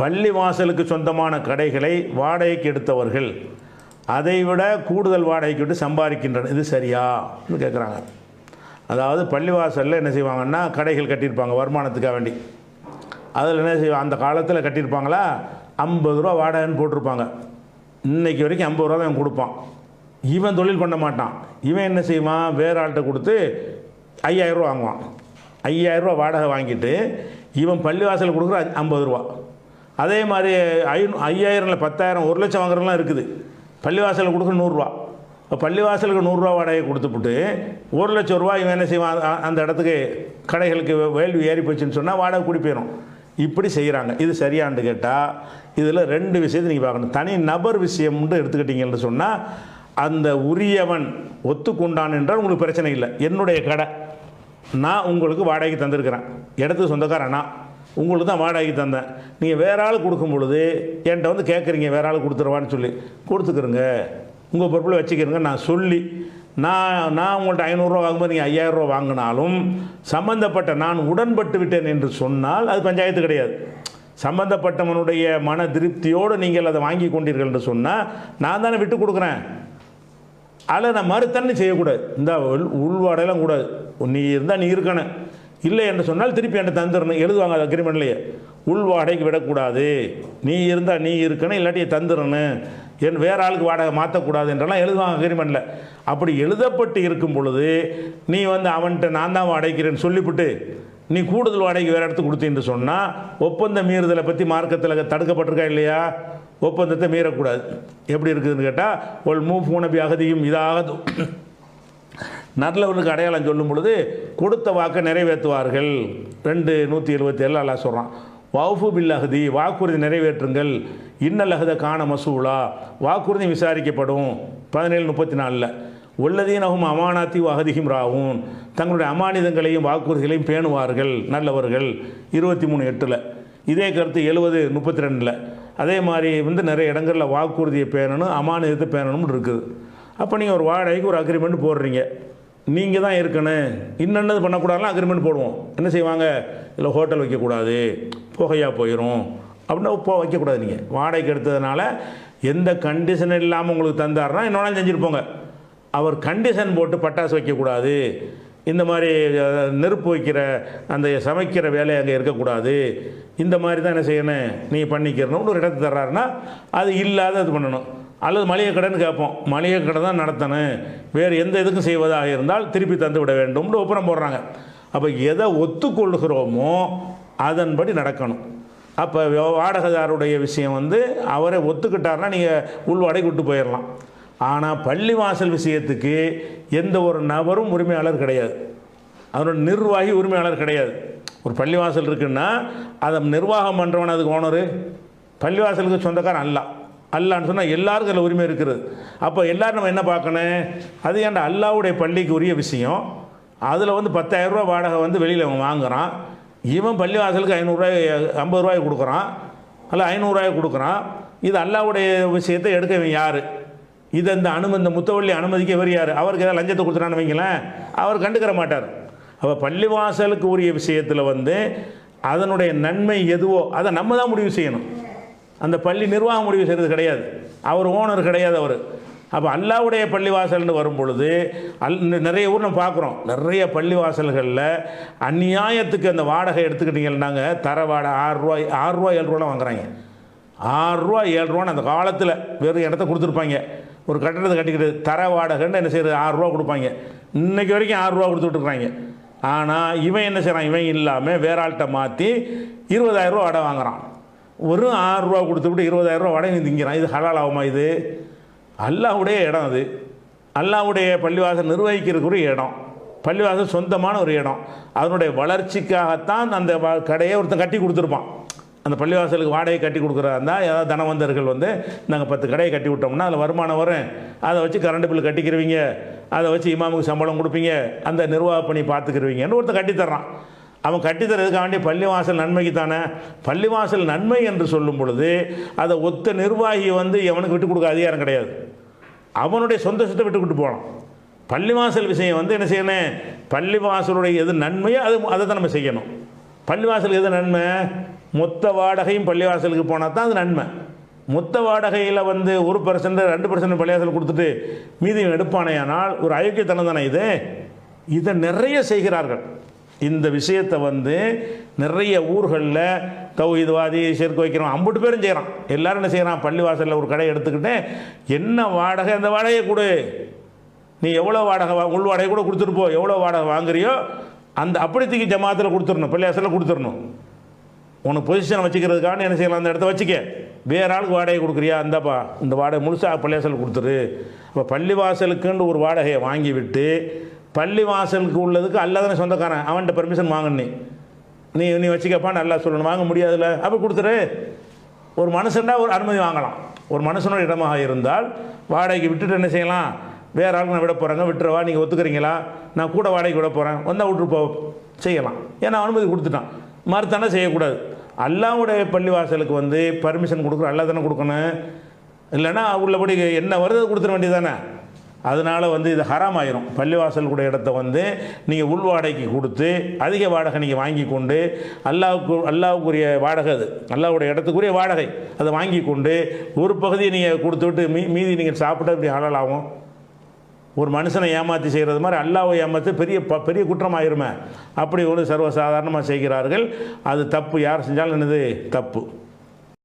பள்ளி வாசலுக்கு சொந்தமான கடைகளை வாடகைக்கு எடுத்தவர்கள் அதைவிட கூடுதல் வாடகைக்கு விட்டு சம்பாதிக்கின்றனர் இது சரியா? கேட்குறாங்க அதாவது பள்ளிவாசலில் என்ன செய்வாங்கன்னா கடைகள் கட்டியிருப்பாங்க வருமானத்துக்காக வேண்டி. அதில் என்ன செய்வாங்க அந்த காலத்தில் கட்டியிருப்பாங்களா? ஐம்பது ரூபா வாடகைன்னு போட்டிருப்பாங்க. இன்னைக்கு வரைக்கும் ஐம்பது ரூபா தான் கொடுப்பான். இவன் தொழில் பண்ண மாட்டான். இவன் என்ன செய்வான்? வேற ஆள்கிட்ட கொடுத்து ஐயாயிரம் ரூபா வாங்குவான். ஐயாயிரம் ரூபா வாடகை வாங்கிட்டு இவன் பள்ளிவாசல் கொடுக்குற ஐம்பது ரூபா. அதே மாதிரி ஐ ஐயாயிரம் இல்லை பத்தாயிரம் ஒரு லட்சம் வாங்குறதுலாம் இருக்குது. பள்ளிவாசலில் கொடுக்க நூறுரூவா. இப்போ பள்ளிவாசலுக்கு நூறுரூவா வாடகை கொடுத்துப்புட்டு ஒரு லட்சம் ரூபா இவன் என்ன செய்வான்? அந்த இடத்துக்கு கடைகளுக்கு வேல்வி ஏறி போச்சுன்னு சொன்னால் வாடகை கூடி போயிடும் இப்படி செய்கிறாங்க இது சரியான்னு கேட்டால் இதில் ரெண்டு விஷயத்தை நீங்கள் பார்க்கணும். தனி நபர் விஷயம்னு எடுத்துக்கிட்டீங்கன்னு சொன்னால் அந்த உரியவன் ஒத்துக்கொண்டான் என்றால் உங்களுக்கு பிரச்சனை இல்லை. என்னுடைய கடை. நான் உங்களுக்கு வாடகைக்கு தந்திருக்கிறேன். இடத்துக்கு சொந்தக்காரன் நான். உங்களுக்கு தான் வாடகைக்கு தந்தேன். நீங்கள் வேற ஆள் கொடுக்கும் பொழுது என்கிட்ட வந்து கேட்குறீங்க வேற ஆள் கொடுத்துருவான்னு சொல்லி. கொடுத்துக்கிறங்க. உங்கள் பொறுப்பில் வச்சுக்கிறங்க. நான் சொல்லி நான் நான் உங்கள்கிட்ட ஐநூறுரூவா வாங்கும்போது நீங்கள் ஐயாயிரரூவா வாங்கினாலும் சம்மந்தப்பட்ட நான் உடன்பட்டு விட்டேன் என்று சொன்னால் அது பஞ்சாயத்து கிடையாது. சம்பந்தப்பட்டவனுடைய மன திருப்தியோடு நீங்கள் அதை வாங்கி கொண்டீர்கள் என்று சொன்னால் நான் தானே விட்டு கொடுக்குறேன். அதில் நான் மறுத்தன்னு செய்யக்கூடாது. இந்த உள்- உள்வாடையெல்லாம் கூடாது. நீ இருந்தால் நீ இருக்கணும். இல்லை என்று சொன்னால் திருப்பி என்கிட்ட தந்துடணும் எழுதுவாங்க அது அக்ரிமெண்ட்லேயே. உள் வாடகைக்கு விடக்கூடாது. நீ இருந்தால் நீ இருக்கணும் இல்லாட்டி தந்துடணும் என் வேற ஆளுக்கு வாடகை மாற்றக்கூடாது என்றெல்லாம் எழுதுவாங்க அக்ரிமெண்ட்டில் அப்படி எழுதப்பட்டு இருக்கும் பொழுது நீ வந்து அவன்கிட்ட நான் தான் வாடகைக்கிறேன்னு சொல்லிவிட்டு நீ கூடுதல் வாடகைக்கு வேறு இடத்துக்கு கொடுத்தீன்னு சொன்னால் ஒப்பந்த மீறுதலை பற்றி மார்க்கத்தில் தடுக்கப்பட்டிருக்கா இல்லையா? ஒப்பந்தத்தை மீறக்கூடாது. எப்படி இருக்குதுன்னு கேட்டால் ஒல் மூ பூனபி அகதியும் இதாக நல்லவனுக்கு அடையாளம் சொல்லும் பொழுது கொடுத்த வாக்கை நிறைவேற்றுவார்கள். ரெண்டு நூற்றி எழுபத்தி ஏழு அல்லா சொல்கிறான் வவுஃபு பில் அகதி வாக்குறுதி நிறைவேற்றுங்கள். இன்னல் அகத காண மசூலா. வாக்குறுதி விசாரிக்கப்படும். பதினேழு முப்பத்தி நாலில் உள்ளதீனகும் அமானாத்தி அகதிகும் ராவும் தங்களுடைய அமானிதங்களையும் வாக்குறுதிகளையும் பேணுவார்கள் நல்லவர்கள். இருபத்தி மூணு எட்டில் இதே கருத்து எழுபது முப்பத்தி ரெண்டில் அதே மாதிரி வந்து நிறைய இடங்களில் வாக்குறுதியை பேணணும் அமானிதத்தை பேணணும்னு இருக்குது. அப்போ நீங்கள் ஒரு வாடகைக்கு ஒரு அக்ரிமெண்ட் போடுறீங்க. நீங்கள் தான் இருக்கணும். இன்னென்னது பண்ணக்கூடாதுலாம் அக்ரிமெண்ட் போடுவோம். என்ன செய்வாங்க? இதில் ஹோட்டல் வைக்கக்கூடாது. புகையாக போயிடும் அப்படின்னா போ வைக்கக்கூடாது நீங்கள் வாடகைக்கு எடுத்ததுனால எந்த கண்டிஷன் இல்லாமல் உங்களுக்கு தந்தாருன்னா இன்னொன்று செஞ்சுருப்போங்க. அவர் கண்டிஷன் போட்டு பட்டாசு வைக்கக்கூடாது. இந்த மாதிரி நெருப்பு வைக்கிற அந்த சமைக்கிற வேலை அங்கே இருக்கக்கூடாது. இந்த மாதிரி தான் என்ன செய்யணும்? நீ பண்ணிக்கிறணும்னு ஒரு இடத்து தர்றாருன்னா அது இல்லாத இது பண்ணணும். அல்லது மளிகை கடைன்னு கேட்போம். மளிகை கடை தான் நடத்தணும் வேறு எந்த இதுக்கும் செய்வதாக இருந்தால் திருப்பி தந்து விட வேண்டும்னு ஒப்புறம் போடுறாங்க. அப்போ எதை ஒத்துக்கொள்கிறோமோ அதன்படி நடக்கணும். அப்போ வாடகைதாருடைய விஷயம் வந்து அவரை ஒத்துக்கிட்டாருன்னா நீங்கள் உள்வாடகை விட்டு போயிடலாம் ஆனால் பள்ளிவாசல் விஷயத்துக்கு எந்த ஒரு நபரும் உரிமையாளர் கிடையாது. அதனோட நிர்வாகி உரிமையாளர் கிடையாது. ஒரு பள்ளிவாசல் இருக்குன்னா அதை நிர்வாகம் பண்ணுறவன் அதுக்கு ஓனரு பள்ளிவாசலுக்கு சொந்தக்காரன் அல்ல. அல்லான்னு சொன்னால் எல்லாருக்கும் அதில் உரிமை இருக்கிறது அப்போ எல்லோரும் நம்ம என்ன பார்க்கணும்? அது ஏன்டா அல்லாவுடைய பள்ளிக்கு உரிய விஷயம்? அதில் வந்து 10000 ரூபா வாடகை வந்து வெளியில் அவன் வாங்குகிறான் இவன் பள்ளிவாசலுக்கு ஐநூறுரூவாய் ஐம்பது ரூபாய் கொடுக்குறான். அல்ல ஐநூறுரூவாய் கொடுக்குறான். இது அல்லாவுடைய விஷயத்தை எடுக்க இவன் யார்? இதை இந்த அனுமதி இந்த முத்தவள்ளி அனுமதிக்க இவர் யார்? அவருக்கு ஏதாவது லஞ்சத்தை கொடுத்துட்டான்னு வைங்களேன். அவர் கண்டுக்கிற மாட்டார். அப்போ பள்ளிவாசலுக்கு உரிய விஷயத்தில் வந்து அதனுடைய நன்மை எதுவோ அதை நம்ம தான் முடிவு செய்யணும். அந்த பள்ளி நிர்வாகம் முடிவு செய்கிறது கிடையாது. அவர் ஓனர் கிடையாது அவர். அப்போ அல்லாவுடைய பள்ளிவாசல்னு வரும் பொழுது அல் நிறைய ஊர் நம்ம பார்க்குறோம் நிறைய பள்ளிவாசல்களில் அந்நியாயத்துக்கு அந்த வாடகை எடுத்துக்கிட்டிங்கன்னாங்க தர வாடகை ஆறுரூவா ஆறுரூவா ஏழு ரூபாலாம் வாங்குறாங்க. ஆறுரூவா ஏழு ரூபான்னு அந்த காலத்தில் வெறும் இடத்த கொடுத்துருப்பாங்க. ஒரு கட்டடத்தை கட்டிக்கிட்டு தர வாடகைன்னு என்ன செய்யறது? ஆறுரூவா கொடுப்பாங்க. இன்னைக்கு வரைக்கும் ஆறுரூவா கொடுத்துட்ருக்குறாங்க ஆனால் இவன் என்ன செய்கிறான் இவன் இல்லாமல் வேற ஆள்கிட்ட மாற்றி இருபதாயிரரூவா வாடகை வாங்குறான். வெறும் ஆறுரூவா கொடுத்துவிட்டு இருபதாயிரரூவா வாடகை திங்கிறான். இது ஹலால் ஆகுமா இது? அல்லாவுடைய இடம் அது. அல்லாவுடைய பள்ளிவாசல் நிர்வகிக்கிறதுக்குரிய இடம். பள்ளிவாசல் சொந்தமான ஒரு இடம். அதனுடைய வளர்ச்சிக்காகத்தான் அந்த வ- கடையை ஒருத்தன் கட்டி கொடுத்துருப்பான். அந்த பள்ளிவாசலுக்கு வாடகை கட்டி கொடுக்குறதா? இருந்தால் ஏதாவது தனவந்தர்கள் வந்து நாங்கள் பத்து கடையை கட்டி விட்டோம்னா அதில் வருமானம் வரும். அதை வச்சு கரண்ட் பில் கட்டிக்கிறவங்க. அதை வச்சு இமாமுக்கு சம்பளம் கொடுப்பீங்க. அந்த நிர்வாக பணி பார்த்துக்கிருவீங்கன்னு ஒருத்தன் கட்டித்தர்றான். அவன் கட்டித்தரதுக்காண்டி பள்ளிவாசல் நன்மைக்கு தானே பள்ளிவாசல் நன்மை என்று சொல்லும் பொழுது அதை ஒத்த நிர்வாகி வந்து எவனுக்கு விட்டு கொடுக்க அதிகாரம் கிடையாது. அவனுடைய சொந்த சொத்தை விட்டு கொடுத்து போகலாம் பள்ளிவாசல் விஷயம் வந்து என்ன செய்யணும்? பள்ளிவாசலுடைய எது நன்மையோ அது அதை தான் நம்ம செய்யணும். பள்ளிவாசல் எது நன்மை? மொத்த வாடகையும் பள்ளிவாசலுக்கு போனால் தான் அது நன்மை. மொத்த வாடகையில் வந்து ஒரு பர்சன்ட் ரெண்டு பர்சன்ட் பள்ளிவாசல் கொடுத்துட்டு மீதி எடுப்பானேயானால் ஒரு அயோக்கியத்தனம் தானே இது? இதை நிறைய செய்கிறார்கள். இந்த விஷயத்தை வந்து நிறைய ஊர்களில் தௌஹீத்வாதி சேர்க்க வைக்கிறோம் அம்புட்டு பேரும் செய்கிறான். எல்லாரும் என்ன செய்கிறான்? பள்ளிவாசலில் ஒரு கடை எடுத்துக்கிட்டு என்ன வாடகை? அந்த வாடகையை கொடு. நீ எவ்வளோ வாடகை வா உள் வாடகை கூட கொடுத்துட்டு போ. எவ்வளோ வாடகை வாங்குறியோ அந்த அப்படி தூக்கி ஜமாத்தில் கொடுத்துடணும். பள்ளிவாசலில் கொடுத்துடணும். உனக்கு பொசிஷனை வச்சுக்கிறதுக்காக என்ன செய்யலாம்? அந்த இடத்த வச்சுக்க. வேற ஆளுக்கு வாடகை கொடுக்குறியா? இந்தாப்பா இந்த வாடகை முழுசாக பள்ளிவாசல் கொடுத்துரு அப்போ பள்ளிவாசலுக்குன்னு ஒரு வாடகையை வாங்கி விட்டு பள்ளிவாசலுக்கு உள்ளதுக்கு அல்லாதான சொந்தக்காரன் அவன்கிட்ட பெர்மிஷன் வாங்கணும் நீ. நீ வச்சுக்கப்பான்னு வச்சுக்கப்பா நல்லா சொல்லணும். வாங்க முடியாதுல்ல. அப்போ கொடுத்துரு. ஒரு மனுஷன்டா ஒரு அனுமதி வாங்கலாம். ஒரு மனுஷனோட இடமாக இருந்தால் வாடகைக்கு விட்டுட்டு என்ன செய்யலாம்? வேற ஆளுக்கு நான் விட போகிறாங்க விட்டுறவா? நீங்கள் ஒத்துக்கிறீங்களா? நான் கூட வாடகைக்கு விட போகிறேன் வந்தால் விட்டு போ. செய்யலாம். ஏன்னா அனுமதி கொடுத்துட்டான். மறுத்தானே செய்யக்கூடாது. அல்லாவுடைய பள்ளிவாசலுக்கு வந்து பர்மிஷன் கொடுக்குற அல்லா தானே கொடுக்கணும். இல்லைன்னா உள்ளபடி என்ன வருது? கொடுத்துட வேண்டியதானே அதனால் வந்து இது ஹராம் ஆயிரும் பள்ளிவாசல் கூட இடத்த வந்து நீங்கள் உள் வாடகைக்கு கொடுத்து அதிக வாடகை நீங்கள் வாங்கி கொண்டு அல்லாவுக்கு அல்லாவுக்குரிய வாடகை அது. அல்லாவுடைய இடத்துக்குரிய வாடகை. அதை வாங்கி கொண்டு ஒரு பகுதியை நீங்கள் கொடுத்து விட்டு மீ மீதி நீங்கள் சாப்பிட்டா இப்படி ஹலால் ஆகும்? ஒரு மனுஷனை ஏமாற்றி செய்கிறது மாதிரி அல்லாவை ஏமாற்றி பெரிய ப பெரிய குற்றமாயிருமே. அப்படி ஒரு சர்வசாதாரணமாக செய்கிறார்கள். அது தப்பு. யார் செஞ்சாலும் என்னது? தப்பு.